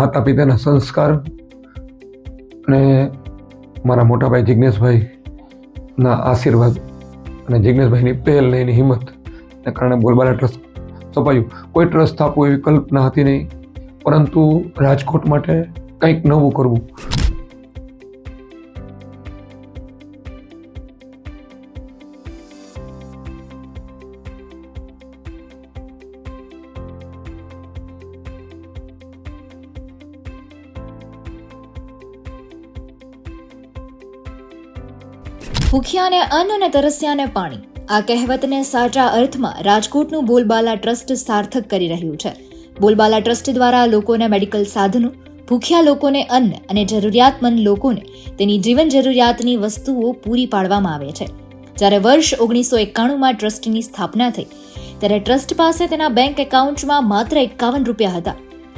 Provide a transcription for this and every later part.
માતા પિતાના સંસ્કાર અને મારા મોટાભાઈ જિજ્ઞેશભાઈના આશીર્વાદ અને જિજ્ઞેશભાઈની પહેલ ને એની હિંમતને કારણે બોલબાલા ટ્રસ્ટ સ્થપાયું કોઈ ટ્રસ્ટ સ્થાપવું એવી કલ્પના હતી નહીં, પરંતુ રાજકોટ માટે કંઈક નવું કરવું. ભૂખ્યાને અન્ન અને તરસ્યાને પાણી. આ કહેવતને સાચા અર્થમાં રાજકોટનું બોલબાલા ટ્રસ્ટ સાર્થક કરી રહ્યું છે. બોલબાલા ટ્રસ્ટ દ્વારા લોકોને મેડિકલ સાધનો, ભૂખ્યા લોકોને અન્ન અને જરૂરિયાતમંદ લોકોને તેની જીવન જરૂરિયાતની વસ્તુઓ પૂરી પાડવામાં આવે છે. જ્યારે વર્ષ ઓગણીસો એકાણુંમાં ટ્રસ્ટની સ્થાપના થઈ, ત્યારે ટ્રસ્ટ પાસે તેના બેંક એકાઉન્ટમાં માત્ર એકાવન રૂપિયા હતા.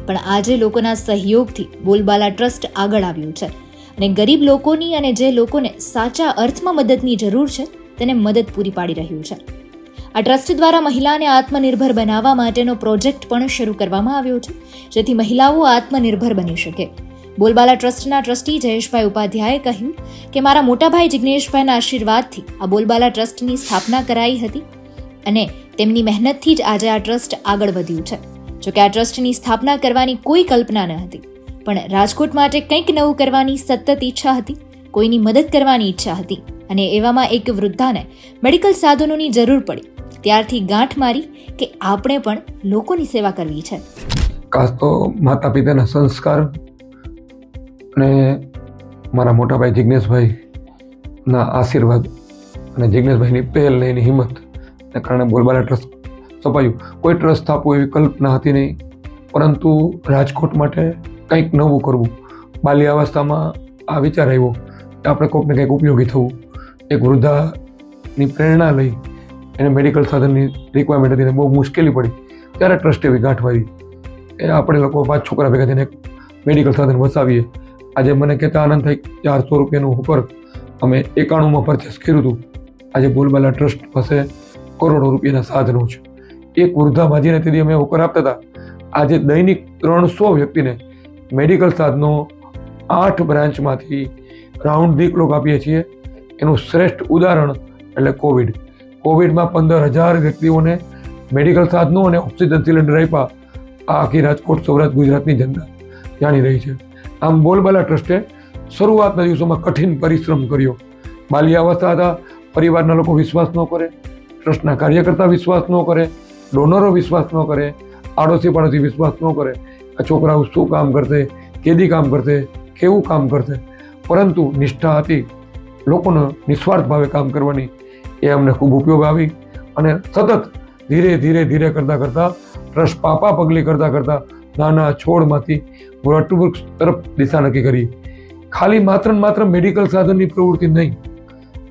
પણ આજે લોકોના સહયોગથી બોલબાલા ટ્રસ્ટ આગળ આવ્યું છે. અને ગરીબ લોકોની અને જે લોકોને સાચા અર્થમાં મદદની જરૂર છે, તેને મદદ પૂરી પાડી રહ્યું છે. આ ટ્રસ્ટ દ્વારા મહિલાને આત્મનિર્ભર બનાવવા માટેનો પ્રોજેક્ટ પણ શરૂ કરવામાં આવ્યો છે, જેથી મહિલાઓ આત્મનિર્ભર બની શકે. બોલબાલા ટ્રસ્ટના ટ્રસ્ટી જયેશભાઈ ઉપાધ્યાયે કહ્યું કે, મારા મોટાભાઈ જિજ્ઞેશભાઈના આશીર્વાદથી આ બોલબાલા ટ્રસ્ટની સ્થાપના કરાઈ હતી અને તેમની મહેનતથી જ આજે આ ટ્રસ્ટ આગળ વધ્યું છે. જોકે આ ટ્રસ્ટની સ્થાપના કરવાની કોઈ કલ્પના ન હતી. પણ રાજકોટ માટે કંઈક નવું કરવાની સતત ઈચ્છા હતી, કોઈની મદદ કરવાની ઈચ્છા હતી અને એવામાં એક વૃદ્ધાને મેડિકલ સાધનોની જરૂર પડી. ત્યારથી ગાંઠ મારી કે આપણે પણ લોકોની સેવા કરવી છે. કાં તો માતા પિતાના સંસ્કાર અને મારા મોટાભાઈ જિજ્ઞેશભાઈના આશીર્વાદ અને જિજ્ઞેશભાઈની પહેલ ને એની હિંમતને કારણે બોલબાલા ટ્રસ્ટ સ્થપાયું કોઈ ટ્રસ્ટ સ્થાપવું એવી કલ્પના હતી નહીં, પરંતુ રાજકોટ માટે કંઈક નવું કરવું. બાલ્ય અવસ્થામાં આ વિચાર આવ્યો કે આપણે કોઈકને કંઈક ઉપયોગી થવું. એક વૃદ્ધાની પ્રેરણા લઈ એને મેડિકલ સાધનની રિક્વાયરમેન્ટ હતી બહુ મુશ્કેલી પડી. ત્યારે ટ્રસ્ટ એવી ગાંઠ વાળી. એ આપણે લોકો પાંચ છોકરા ભેગા થઈને મેડિકલ સાધન વસાવીએ. આજે મને કહેતા આનંદ થાય ચારસો રૂપિયાનું ઉપર અમે એકાણુંમાં પરચેસ કર્યું હતું. આજે બોલબાલા ટ્રસ્ટ પાસે કરોડો રૂપિયાના સાધનો છે. એક વૃદ્ધા માજીને તેથી અમે ઉપર આપતા હતા. આજે દૈનિક ત્રણસો વ્યક્તિને મેડિકલ સાધનો આઠ બ્રાન્ચમાંથી રાઉન્ડ ધી ક્લોક આપીએ છીએ. એનું શ્રેષ્ઠ ઉદાહરણ એટલે કોવિડ કોવિડમાં પંદર હજાર વ્યક્તિઓને મેડિકલ સાધનો અને ઓક્સિજન સિલિન્ડર આપ્યા. આ આખી રાજકોટ, સૌરાષ્ટ્ર, ગુજરાતની જનતા જાણી રહી છે. આમ બોલબાલા ટ્રસ્ટે શરૂઆતના દિવસોમાં કઠિન પરિશ્રમ કર્યો. બાલ્યાવસ્થા હતા. પરિવારના લોકો વિશ્વાસ ન કરે. ટ્રસ્ટના કાર્યકર્તા વિશ્વાસ ન કરે. ડોનરો વિશ્વાસ ન કરે. આડોશી પાડોશી વિશ્વાસ ન કરે. આ છોકરાઓ શું કામ કરશે, કેદી કામ કરશે, કેવું કામ કરશે? પરંતુ નિષ્ઠા હતી. લોકોને નિસ્વાર્થ ભાવે કામ કરવાની એ અમને ખૂબ ઉપયોગ આવી અને સતત ધીરે ધીરે ધીરે કરતાં કરતાં, ટ્રસ્ટ પાપા પગલી કરતાં કરતાં નાના છોડમાંથી વૃક્ષ તરફ દિશા નક્કી કરી. ખાલી માત્ર ને માત્ર મેડિકલ સાધનની પ્રવૃત્તિ નહીં,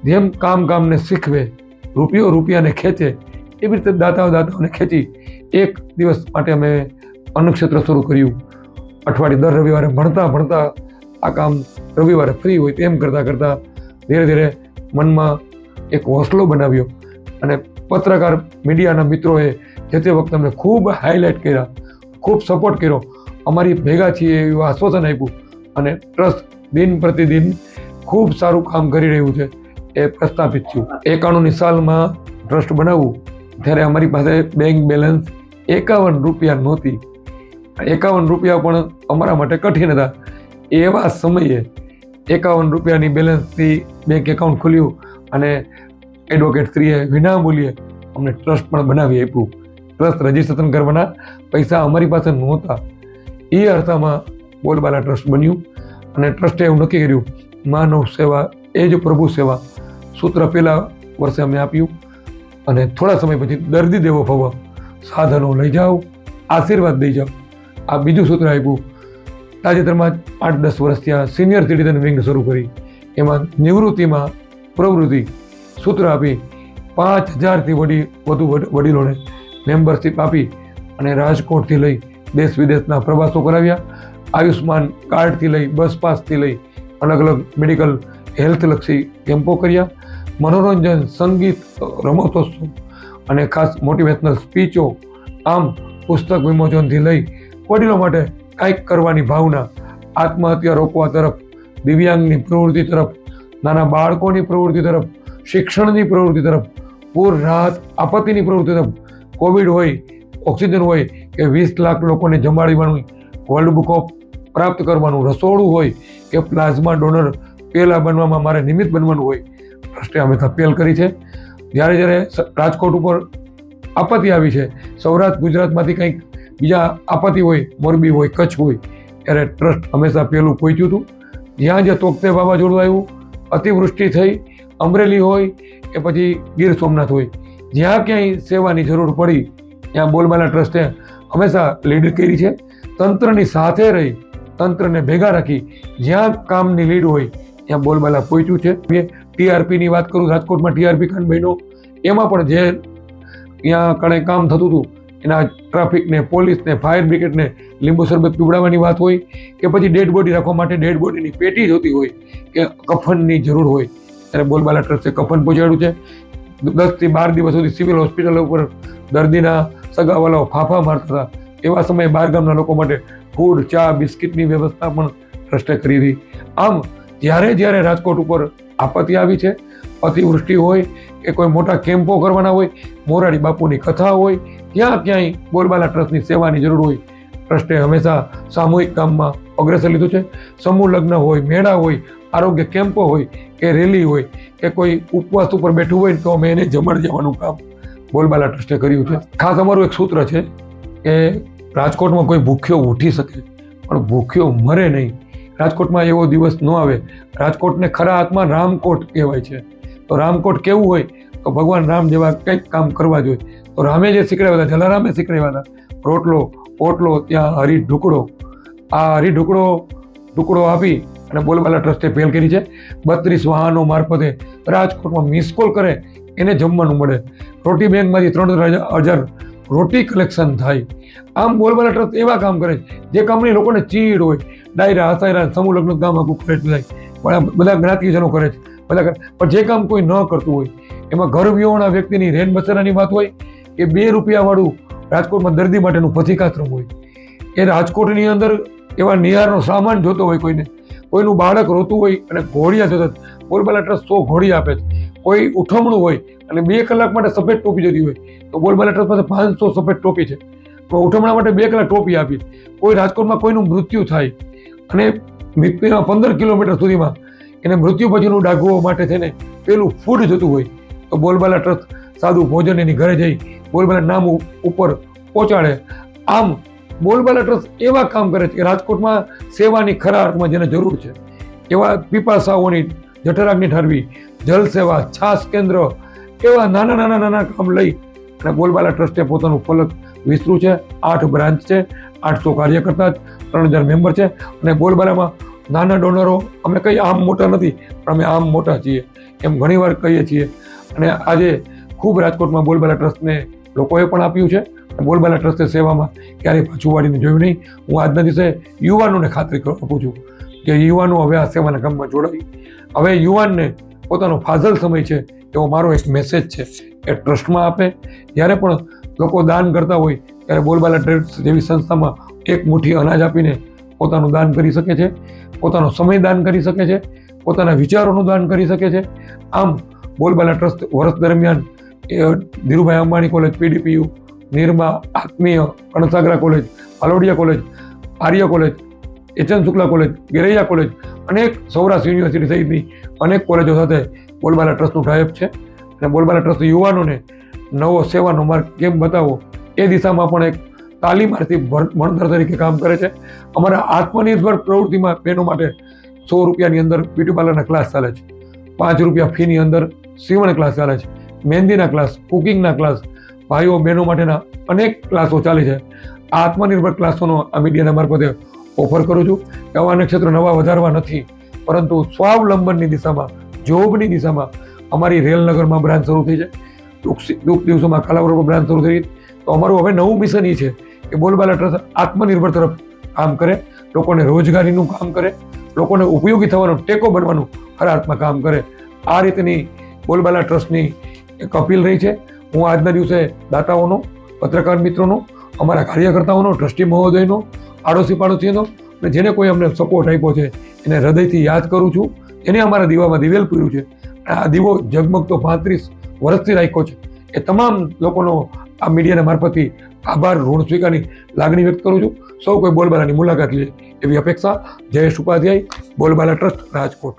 જેમ કામ કામને શીખવે, રૂપિયો રૂપિયાને ખેંચે, એવી રીતે દાતાઓ દાતાઓને ખેંચી એક દિવસ માટે અમે અન્નક્ષેત્ર શરૂ કર્યું. અઠવાડિયે દર રવિવારે ભણતા ભણતા આ કામ રવિવારે ફ્રી હોય તેમ કરતાં કરતાં ધીરે ધીરે મનમાં એક હોસલો બનાવ્યો અને પત્રકાર મીડિયાના મિત્રોએ જે તે વખતે અમને ખૂબ હાઇલાઇટ કર્યા, ખૂબ સપોર્ટ કર્યો. અમારી ભેગા છીએ એવું આશ્વાસન આપ્યું અને ટ્રસ્ટ દિન પ્રતિદિન ખૂબ સારું કામ કરી રહ્યું છે એ પ્રસ્થાપિત થયું. એકાણુંની સાલમાં ટ્રસ્ટ બનાવવું, ત્યારે અમારી પાસે બેંક બેલેન્સ એકાવન રૂપિયા નહોતી. એકાવન રૂપિયા પણ અમારા માટે કઠિન હતા. એવા સમયે એકાવન રૂપિયાની બેલેન્સથી બેંક એકાઉન્ટ ખોલ્યું અને એડવોકેટ શ્રીએ વિના મૂલ્યે અમને ટ્રસ્ટ પણ બનાવી આપ્યું. ટ્રસ્ટ રજીસ્ટ્રેશન કરવાના પૈસા અમારી પાસે નહોતા. એ અર્થમાં બોલબાલા ટ્રસ્ટ બન્યું અને ટ્રસ્ટે એવું નક્કી કર્યું, માનવ સેવા એ જ પ્રભુ સેવા. સૂત્ર પહેલાં વર્ષે અમે આપ્યું અને થોડા સમય પછી દર્દી દેવો ભવ, સાધનો લઈ જાઓ, આશીર્વાદ દઈ જાઓ. આ બીજું સૂત્ર આપ્યું. તાજેતરમાં આઠ દસ વર્ષ ત્યાં સિનિયર સિટીઝન વિંગ શરૂ કરી. એમાં નિવૃત્તિમાં પ્રવૃત્તિ સૂત્ર આપી પાંચ હજારથી વડી, વધુ વડીલોને મેમ્બરશીપ આપી અને રાજકોટથી લઈ દેશ વિદેશના પ્રવાસો કરાવ્યા. આયુષ્માન કાર્ડથી લઈ બસ પાસથી લઈ અલગ અલગ મેડિકલ હેલ્થલક્ષી કેમ્પો કર્યા. મનોરંજન, સંગીત, રમતોત્સવ અને ખાસ મોટિવેશનલ સ્પીચો આમ પુસ્તક વિમોચનથી લઈ વડીલો માટે કાંઈક કરવાની ભાવના, આત્મહત્યા રોકવા તરફ, દિવ્યાંગની પ્રવૃત્તિ તરફ, નાના બાળકોની પ્રવૃત્તિ તરફ, શિક્ષણની પ્રવૃત્તિ તરફ, પૂર રાહત આપત્તિની પ્રવૃત્તિ તરફ, કોવિડ હોય, ઓક્સિજન હોય કે વીસ લાખ લોકોને જમાડવાનું વર્લ્ડ બુક ઓફ પ્રાપ્ત કરવાનું, રસોડું હોય કે પ્લાઝમા ડોનર પહેલાં બનવામાં મારે નિમિત્ત બનવાનું હોય, ટ્રસ્ટે અમે પહેલ કરી છે. જ્યારે જ્યારે રાજકોટ ઉપર આપત્તિ આવી છે, સૌરાષ્ટ્ર ગુજરાતમાંથી કંઈક બીજા આપત્તિ હોય, મોરબી હોય, કચ્છ હોય, ત્યારે ટ્રસ્ટ હંમેશા પહેલું પહોંચ્યું હતું. જ્યાં જે તોકતે વાવાઝોડું આવ્યું, અતિવૃષ્ટિ થઈ, અમરેલી હોય કે પછી ગીર સોમનાથ હોય, જ્યાં ક્યાંય સેવાની જરૂર પડી, ત્યાં બોલબાલા ટ્રસ્ટે હંમેશા લીડ કરી છે. તંત્રની સાથે રહી, તંત્રને ભેગા રાખી, જ્યાં કામની લીડ હોય, ત્યાં બોલબાલા પહોંચ્યું છે. ટીઆરપીની વાત કરું, રાજકોટમાં ટીઆરપી ખાન બહેનો એમાં પણ જે ત્યાં કણે કામ થતું હતું એના ટ્રાફિકને, પોલીસને, ફાયર બ્રિગેડને લીંબુ શરબત પીવડાવવાની વાત હોય કે પછી ડેડ બોડી રાખવા માટે ડેડ બોડીની પેટી જોતી હોય કે કફનની જરૂર હોય. ત્યારે બોલબાલા ટ્રસ્ટે કફન પહોંચાડ્યું છે. દસથી બાર દિવસ સુધી સિવિલ હોસ્પિટલ ઉપર દર્દીના સગાવાલાઓ ફાફા મારતા હતા. એવા સમયે બહાર ગામના લોકો માટે ફૂડ, ચા, બિસ્કિટની વ્યવસ્થા પણ ટ્રસ્ટે કરી હતી. આમ, જ્યારે જ્યારે રાજકોટ ઉપર આપત્તિ આવી છે, અતિવૃષ્ટિ હોય કે કોઈ મોટા કેમ્પો કરવાના હોય, મોરારી બાપુની કથા હોય ત્યાં ક્યાંય બોલબાલા ટ્રસ્ટની સેવાની જરૂર હોય? ટ્રસ્ટે હંમેશા સામૂહિક કામમાં અગ્રેસર લીધું છે. સમૂહ લગ્ન હોય, મેળા હોય, આરોગ્ય કેમ્પો હોય કે રેલી હોય, કે કોઈ ઉપવાસ ઉપર બેઠું હોય તો અમે એને જમણ જવાનું કામ બોલબાલા ટ્રસ્ટે કર્યું છે. ખાસ અમારું એક સૂત્ર છે કે રાજકોટમાં કોઈ ભૂખ્યો ઉઠી શકે, પણ ભૂખ્યો મરે નહીં. રાજકોટમાં એવો દિવસ ન આવે. રાજકોટને ખરા હાથમાં રામકોટ કહેવાય છે. તો રામકોટ કેવું હોય? તો ભગવાન રામ જેવા કંઈક કામ કરવા જોઈએ. રામે જે શીખડાવ્યા હતા જલારામે શીખડાવ્યા હતા રોટલો પોટલો ત્યાં હરી ઢુકડો આ હરી ઢુકડો ટુકડો આપી અને બોલબાલા ટ્રસ્ટે પહેલ કરી છે બત્રીસ વાહનો મારફતે રાજકોટમાં મિસ કોલ કરે, એને જમવાનું મળે. રોટી બેંકમાંથી ત્રણ હજાર રોટી કલેક્શન થાય. આમ બોલબાલા ટ્રસ્ટ એવા કામ કરે જે કામની લોકોને ચીડ હોય, ડાયરા, હસાયરા, સમૂહ લગ્ન કામ આખું કરે છે બધા બધા જ્ઞાતિજનો કરે છે, બધા પણ જે કામ કોઈ ન કરતું હોય, એમાં ઘર વિહોણા વ્યક્તિની રેન બસેરાની વાત હોય કે બે રૂપિયાવાળું રાજકોટમાં દર્દી માટેનું પથિકાશ્રમ હોય. એ રાજકોટની અંદર એવા નિહારનો સામાન જોતો હોય કોઈને, કોઈનું બાળક રોતું હોય અને ઘોડિયા જતા બોલબાલા ટ્રસ્ટ સો ઘોડી આપે છે. કોઈ ઉઠમણું હોય અને બે કલાક માટે સફેદ ટોપી જોતી હોય, તો બોલબાલા ટ્રસ્ટ પાસે પાંચસો સફેદ ટોપી છે. તો ઉઠમણા માટે બે કલાક ટોપી આપી. કોઈ રાજકોટમાં કોઈનું મૃત્યુ થાય અને પંદર કિલોમીટર સુધીમાં એને મૃત્યુ પછીનું ડાઘવા માટે છે ને પેલું ફૂડ જોતું હોય, તો બોલબાલા ટ્રસ્ટ સાદું ભોજન એની ઘરે જઈ બોલબાલા નામ ઉપર પહોંચાડે. આમ બોલબાલા ટ્રસ્ટ એવા કામ કરે છે કે રાજકોટમાં સેવાની ખરા અર્થમાં જેને જરૂર છે. એવા પીપાસાઓની જઠરાગની ઠારવી જલ સેવા છાસ કેન્દ્ર એવા નાના નાના નાના કામ લઈ અને બોલબાલા ટ્રસ્ટે પોતાનું ફલક વિસ્તરું છે. આઠ બ્રાન્ચ છે. આઠસો કાર્યકર્તા ત્રણ હજાર મેમ્બર છે અને બોલબાલામાં નાના ડોનરો અમે કંઈ આમ મોટા નથી, પણ અમે આમ મોટા છીએ. એમ ઘણીવાર કહીએ છીએ. અને આજે ખૂબ રાજકોટમાં બોલબાલા ટ્રસ્ટને લોકોએ પણ આપ્યું છે. બોલબાલા ટ્રસ્ટે સેવામાં ક્યારેય પાછું વાળીને જોયું નહીં. હું આજના દિવસે યુવાનોને ખાતરી આપું છું કે યુવાનો હવે આ સેવાના કામમાં જોડાય હવે યુવાનને પોતાનો ફાજલ સમય છે એવો મારો એક મેસેજ છે એ ટ્રસ્ટમાં આપે. જ્યારે પણ લોકો દાન કરતા હોય, ત્યારે બોલબાલા ટ્રસ્ટ જેવી સંસ્થામાં એક મુઠ્ઠી અનાજ આપીને પોતાનું દાન કરી શકે છે, પોતાનો સમય દાન કરી શકે છે, પોતાના વિચારોનું દાન કરી શકે છે. આમ બોલબાલા ટ્રસ્ટ વર્ષ દરમિયાન એ Dhirubhai Ambani college PDPU Nirma, Atmiya Kansagara college Palodiya college Arya college HN Shukla college Geraiya college અનેક સૌરાષ્ટ્ર યુનિવર્સિટી સહિતની અનેક કોલેજો સાથે બોલબાલા ટ્રસ્ટનું ટાઈપ છે. અને બોલબાલા ટ્રસ્ટ યુવાનોને નવો સેવાનો માર્ગ કેમ બતાવવો એ દિશામાં પણ એક તાલીમાર્થી ભણ- ભણતર તરીકે કામ કરે છે. અમારા આત્મનિર્ભર પ્રવૃત્તિમાં બહેનો માટે સો રૂપિયાની અંદર બ્યુટી પાર્લરના ક્લાસ ચાલે છે. પાંચ રૂપિયા ફીની અંદર સીવણ ક્લાસ ચાલે છે. મહેંદીના ક્લાસ કુકિંગના ક્લાસ ભાઈઓ બહેનો માટેના અનેક ક્લાસો ચાલે છે. આત્મનિર્ભર ક્લાસોનો આ મીડિયાના મારફતે ઓફર કરું છું. એવા ક્ષેત્રો નવા વધારવા નથી, પરંતુ સ્વાવલંબનની દિશામાં, જોબની દિશામાં અમારી રેલનગરમાં બ્રાન્ચ શરૂ થઈ છે. દુઃખ ટૂંક દિવસોમાં કાલાવડ પર બ્રાન્ચ શરૂ થઈ તો અમારું હવે નવું મિશન એ છે કે બોલબાલા ટ્રસ્ટ આત્મનિર્ભર તરફ કામ કરે, લોકોને રોજગારીનું કામ કરે, લોકોને ઉપયોગી થવાનો ટેકો બનવાનું ખરા અર્થમાં કામ કરે. આ રીતની બોલબાલા ટ્રસ્ટની એક અપીલ રહી છે. હું આજના દિવસે દાતાઓનો, પત્રકાર મિત્રોનો, અમારા કાર્યકર્તાઓનો, ટ્રસ્ટી મહોદયનો આડોશી પાડોશીનો અને જેને કોઈ અમને સપોર્ટ આપ્યો છે, એને હૃદયથી યાદ કરું છું. એને અમારા દીવામાં દિવેલ પૂર્યું છે. અને આ દીવો ઝગમગતો પાંત્રીસ વર્ષથી રાખ્યો છે. એ તમામ લોકોનો આ મીડિયાના મારફતથી આભાર ઋણ સ્વીકારની લાગણી વ્યક્ત કરું છું. સૌ કોઈ બોલબાલાની મુલાકાત લે એવી અપેક્ષા. જયેશ ઉપાધ્યાય, બોલબાલા ટ્રસ્ટ, રાજકોટ.